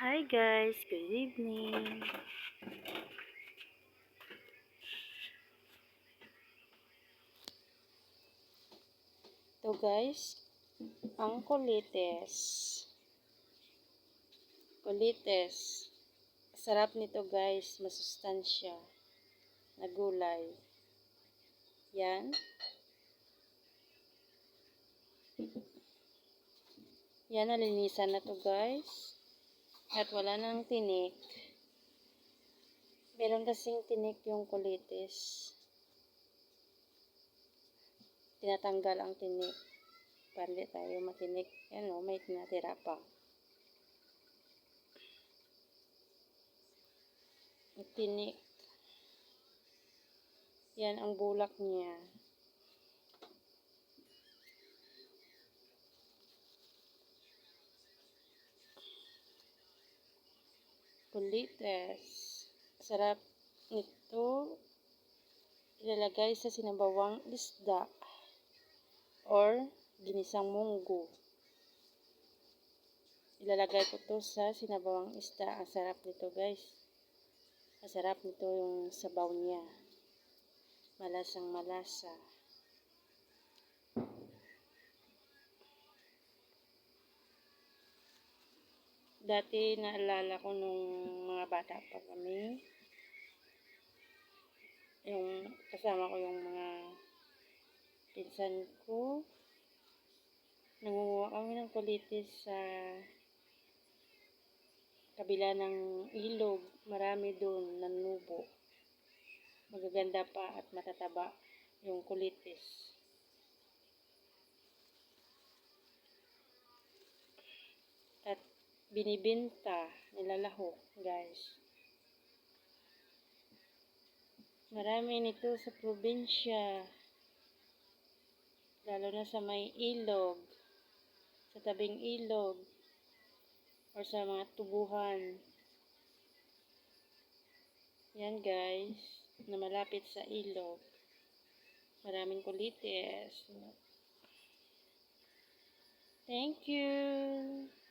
Hi guys, good evening. To guys, ang kulites. Kulites. Sarap nito guys, masustansya. Na gulay. Yan. Yan, nalinisan na to guys. At wala nang tinik. Meron kasing tinik yung kulitis. Tinatanggal ang tinik. Para hindi tayo matinik. Yan o, may tinatira pa. Tinik. Yan ang bulak niya. Kulites. Sarap nito ilalagay sa sinabawang isda or ginisang munggo. Ilalagay ko to sa sinabawang isda. Ang sarap nito guys. Ang sarap nito yung sabaw niya. Malasang malasa. Dati naalala ko nung mga bata pa kami. Yung kasama ko yung mga pinsan ko. Nangunguha kami ng kulitis sa kabila ng ilog. Marami doon nanubo. Magaganda pa at matataba yung kulitis. At binibinta, nilalahok, guys. Marami nito sa probinsya. Lalo na sa may ilog. Sa tabing ilog. Or sa mga tubuhan. Yan guys. Na malapit sa ilog. Maraming kulitis. Thank you.